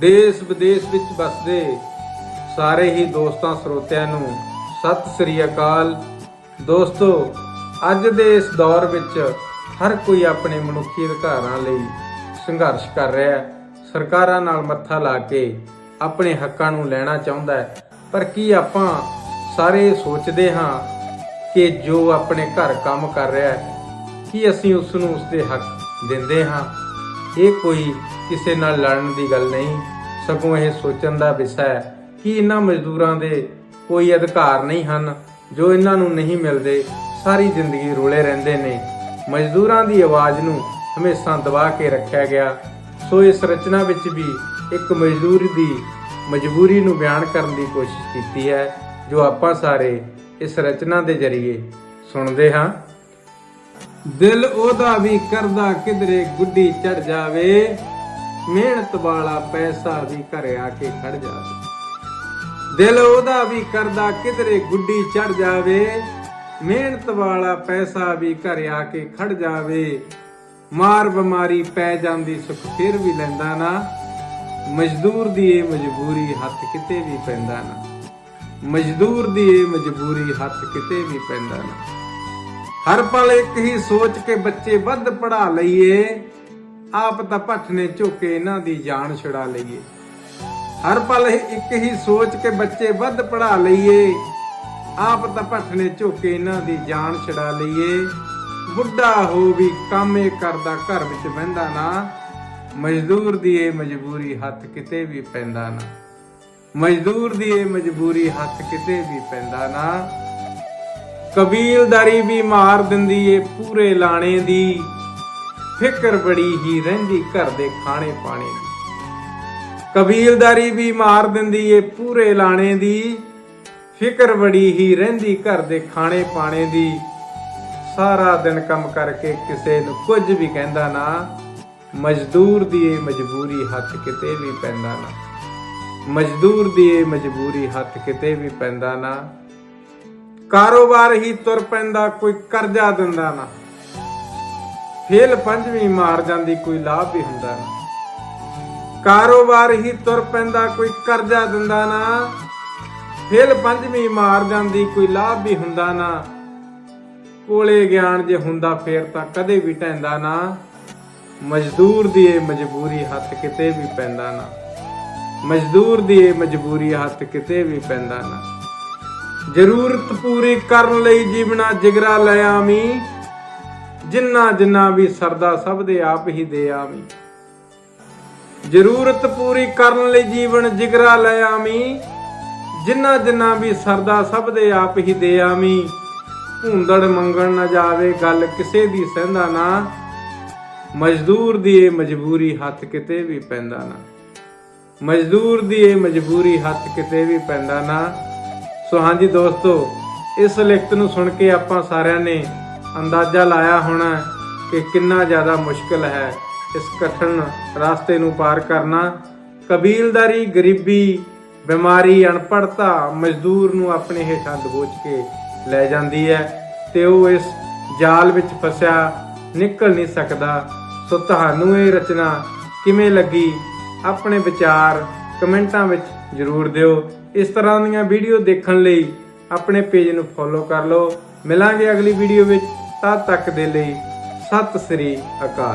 ਦੇਸ਼ ਵਿਦੇਸ਼ ਵਿੱਚ ਵਸਦੇ ਸਾਰੇ ਹੀ ਦੋਸਤਾਂ ਸਰੋਤਿਆਂ ਨੂੰ ਸਤਿ ਸ੍ਰੀ ਅਕਾਲ। ਦੋਸਤੋ, ਅੱਜ ਦੇ ਇਸ ਦੌਰ ਵਿੱਚ ਹਰ ਕੋਈ ਆਪਣੇ ਮਨੁੱਖੀ ਅਧਿਕਾਰਾਂ ਲਈ ਸੰਘਰਸ਼ ਕਰ ਰਿਹਾ ਹੈ। ਸਰਕਾਰਾਂ ਨਾਲ ਮੱਥਾ ਲਾ ਕੇ ਆਪਣੇ ਹੱਕਾਂ ਨੂੰ ਲੈਣਾ ਚਾਹੁੰਦਾ ਹੈ। ਪਰ ਕੀ ਆਪਾਂ ਸਾਰੇ ਸੋਚਦੇ ਹਾਂ ਕਿ ਜੋ ਆਪਣੇ ਘਰ ਕੰਮ ਕਰ ਰਿਹਾ ਹੈ, ਕੀ ਅਸੀਂ ਉਸ ਨੂੰ ਉਸਦੇ ਹੱਕ ਦਿੰਦੇ ਹਾਂ? ਇਹ ਕੋਈ ਕਿਸੇ ਨਾਲ ਲੜਨ ਦੀ ਗੱਲ ਨਹੀਂ, ਸਗੋਂ ਇਹ ਸੋਚਣ ਦਾ ਵਿਸ਼ਾ ਹੈ ਕਿ ਇਹਨਾਂ ਮਜ਼ਦੂਰਾਂ ਦੇ ਕੋਈ ਅਧਿਕਾਰ ਨਹੀਂ ਹਨ, ਜੋ ਇਹਨਾਂ ਨੂੰ ਨਹੀਂ ਮਿਲਦੇ, ਸਾਰੀ ਜ਼ਿੰਦਗੀ ਰੋਲੇ ਰਹਿੰਦੇ ਨੇ। ਮਜ਼ਦੂਰਾਂ ਦੀ ਆਵਾਜ਼ ਨੂੰ ਹਮੇਸ਼ਾ ਦਬਾ ਕੇ ਰੱਖਿਆ ਗਿਆ। ਸੋ ਇਸ ਰਚਨਾ ਵਿੱਚ ਵੀ ਇੱਕ ਮਜ਼ਦੂਰ ਦੀ ਮਜਬੂਰੀ ਨੂੰ ਬਿਆਨ ਕਰਨ ਦੀ ਕੋਸ਼ਿਸ਼ ਕੀਤੀ ਹੈ, ਜੋ ਆਪਾਂ ਸਾਰੇ ਇਸ ਰਚਨਾ ਦੇ ਜ਼ਰੀਏ ਸੁਣਦੇ ਹਾਂ। ਦਿਲ ਉਹਦਾ ਵੀ ਕਰਦਾ ਕਿਧਰੇ ਗੁੱਡੀ ਚੜ ਜਾਵੇ। ਮਿਹਨਤ ਵਾਲਾ ਪੈਸਾ ਵੀ ਘਰੇ ਆ ਕੇ ਖੜ ਜਾਵੇ। ਦਿਲ ਉਹਦਾ ਵੀ ਕਰਦਾ ਕਿਧਰੇ ਗੁੱਡੀ ਚੜ ਜਾਵੇ। ਮਿਹਨਤ ਵਾਲਾ ਪੈਸਾ ਵੀ ਘਰੇ ਆ ਕੇ ਖੜ ਜਾਵੇ। ਮਾਰ ਬਿਮਾਰੀ ਪੈ ਜਾਂਦੀ ਸੁੱਖ ਫਿਰ ਵੀ ਲੈਂਦਾ ਨਾ। ਮਜ਼ਦੂਰ ਦੀ ਇਹ ਮਜਬੂਰੀ ਹੱਥ ਕਿਤੇ ਵੀ ਪੈਂਦਾ ਨਾ। ਮਜ਼ਦੂਰ ਦੀ ਇਹ ਮਜਬੂਰੀ ਹੱਥ ਕਿਤੇ ਵੀ ਪੈਂਦਾ ਨਾ। ਹਰ ਪਲ ਇੱਕ ਹੀ ਸੋਚ ਕੇ ਬੱਚੇ ਵੱਧ ਪੜਾ ਲਈਏ, ਆਪ ਤਾਂ ਭੱਠ ਨੇ ਝੋਕੇ ਇਹਨਾਂ ਦੀ ਜਾਨ ਛੁਡਾ ਲਈਏ। ਹਰ ਪਲ ਇੱਕ ਹੀ ਸੋਚ ਕੇ ਬੱਚੇ ਵੱਧ ਪੜਾ ਲਈਏ, ਆਪ ਤਾਂ ਭੱਠ ਨੇ ਝੋਕੇ ਇਹਨਾਂ ਦੀ ਜਾਨ ਛੁਡਾ ਲਈਏ। ਬੁੱਢਾ ਹੋ ਵੀ ਕਾਮੇ ਕਰਦਾ, ਘਰ ਵਿੱਚ ਬਹਿੰਦਾ ਨਾ, ਮਜ਼ਦੂਰ ਦੀ ਇਹ ਮਜਬੂਰੀ ਹੱਥ ਕਿਤੇ ਵੀ ਪੈਂਦਾ ਨਾ। ਮਜ਼ਦੂਰ ਦੀ ਇਹ ਮਜਬੂਰੀ ਹੱਥ ਕਿਤੇ ਵੀ ਪੈਂਦਾ ਨਾ। ਕਬੀਲਦਾਰੀ ਵੀ ਮਾਰ ਦਿੰਦੀ ਏ ਪੂਰੇ ਲਾਣੇ ਦੀ। ਫਿਕਰ ਬੜੀ ਹੀ ਰਹਿੰਦੀ ਘਰ ਦੇ ਖਾਣੇ ਪਾਣੇ ਦੀ। ਕਬੀਲਦਾਰੀ ਵੀ ਮਾਰ ਦਿੰਦੀ ਏ ਪੂਰੇ ਲਾਣੇ ਦੀ। ਫਿਕਰ ਬੜੀ ਹੀ ਰਹਿੰਦੀ ਘਰ ਦੇ ਖਾਣੇ ਪਾਣੇ ਦੀ। ਸਾਰਾ ਦਿਨ ਕੰਮ ਕਰਕੇ ਕਿਸੇ ਨੂੰ ਕੁਝ ਵੀ ਕਹਿੰਦਾ ਨਾ, ਮਜ਼ਦੂਰ ਦੀ ਇਹ ਮਜਬੂਰੀ ਹੱਥ ਕਿਤੇ ਵੀ ਪੈਂਦਾ ਨਾ। ਮਜ਼ਦੂਰ ਦੀ ਇਹ ਮਜਬੂਰੀ ਹੱਥ ਕਿਤੇ ਵੀ ਪੈਂਦਾ ਨਾ। ਕਾਰੋਬਾਰ ਹੀ ਤੁਰ ਪੈਂਦਾ, ਕੋਈ ਕਰਜ਼ਾ ਦਿੰਦਾ ਨਾ। ਫੇਲ ਪੰਜਵੀਂ ਮਾਰ ਜਾਂਦੀ, ਕੋਈ ਲਾਭ ਵੀ ਹੁੰਦਾ ਨਾ। ਕਾਰੋਬਾਰ ਹੀ ਤੁਰ ਪੈਂਦਾ, ਕੋਈ ਕਰਜ਼ਾ ਦਿੰਦਾ ਨਾ। ਫੇਲ ਪੰਜਵੀਂ ਮਾਰ ਜਾਂਦੀ, ਕੋਈ ਲਾਭ ਵੀ ਹੁੰਦਾ ਨਾ। ਕੋਲੇ ਗਿਆਨ ਜੇ ਹੁੰਦਾ, ਫੇਰ ਤਾਂ ਕਦੇ ਵੀ ਟੈਂਦਾ ਨਾ। ਮਜ਼ਦੂਰ ਦੀ ਇਹ ਮਜਬੂਰੀ ਹੱਥ ਕਿਤੇ ਵੀ ਪੈਂਦਾ ਨਾ। ਮਜ਼ਦੂਰ ਦੀ ਇਹ ਮਜਬੂਰੀ ਹੱਥ ਕਿਤੇ ਵੀ ਪੈਂਦਾ ਨਾ। ਜ਼ਰੂਰਤ ਪੂਰੀ ਕਰਨ ਲਈ ਜੀਵਨਾ ਜਿਗਰਾ ਲੈ ਆਵੀਂ, ਜਿੰਨਾ ਜਿੰਨਾ ਵੀ ਸਰਦਾ ਸਭ ਦੇ ਆਪ ਹੀ ਦੇ ਆਵੀਂ। ਜ਼ਰੂਰਤ ਪੂਰੀ ਕਰਨ ਲਈ ਜੀਵਨ ਜਿਗਰਾ ਲੈ ਆਵੀਂ, ਜਿੰਨਾ ਜਿੰਨਾ ਵੀ ਸਰਦਾ ਸਭ ਦੇ ਆਪ ਹੀ ਦੇ ਆਵੀਂ। ਭੂੰਦੜ ਮੰਗਣ ਨਾ ਜਾਵੇ ਗੱਲ ਕਿਸੇ ਦੀ ਸਹਿੰਦਾ ਨਾ, ਮਜ਼ਦੂਰ ਦੀ ਇਹ ਮਜਬੂਰੀ ਹੱਥ ਕਿਤੇ ਵੀ ਪੈਂਦਾ ਨਾ। ਮਜ਼ਦੂਰ ਦੀ ਇਹ ਮਜਬੂਰੀ ਹੱਥ ਕਿਤੇ ਵੀ ਪੈਂਦਾ ਨਾ ਸੋ ਹਾਂਜੀ ਦੋਸਤੋ, ਇਸ ਲਿਖਤ ਨੂੰ ਸੁਣ ਕੇ ਆਪਾਂ ਸਾਰਿਆਂ ਨੇ ਅੰਦਾਜ਼ਾ ਲਾਇਆ ਹੋਣਾ ਕਿ ਕਿੰਨਾ ਜ਼ਿਆਦਾ ਮੁਸ਼ਕਲ ਹੈ ਇਸ ਕਠਨ ਰਾਸਤੇ ਨੂੰ ਪਾਰ ਕਰਨਾ। ਕਬੀਲਦਾਰੀ, ਗਰੀਬੀ, ਬਿਮਾਰੀ ਅਨਪੜਤਾ ਮਜ਼ਦੂਰ ਨੂੰ ਆਪਣੇ ਹੇਠਾਂ ਦਬੋਚ ਕੇ ਲੈ ਜਾਂਦੀ ਹੈ ਤੇ ਉਹ ਇਸ ਜਾਲ ਵਿੱਚ ਫਸਿਆ, ਨਿਕਲ ਨਹੀਂ ਸਕਦਾ। ਸੋ ਤੁਹਾਨੂੰ ਇਹ ਰਚਨਾ ਕਿਵੇਂ ਲੱਗੀ? ਆਪਣੇ ਵਿਚਾਰ ਕਮੈਂਟਾਂ ਵਿੱਚ ਜਰੂਰ ਦਿਓ। ਇਸ ਤਰ੍ਹਾਂ ਦੀਆਂ ਵੀਡੀਓ ਦੇਖਣ ਲਈ ਆਪਣੇ ਪੇਜ ਨੂੰ ਫੋਲੋ ਕਰ ਲਓ। ਮਿਲਾਂਗੇ ਅਗਲੀ ਵੀਡੀਓ ਵਿੱਚ। ਤਦ ਤੱਕ ਦੇ ਲਈ ਸਤਿ ਸ੍ਰੀ ਅਕਾਲ।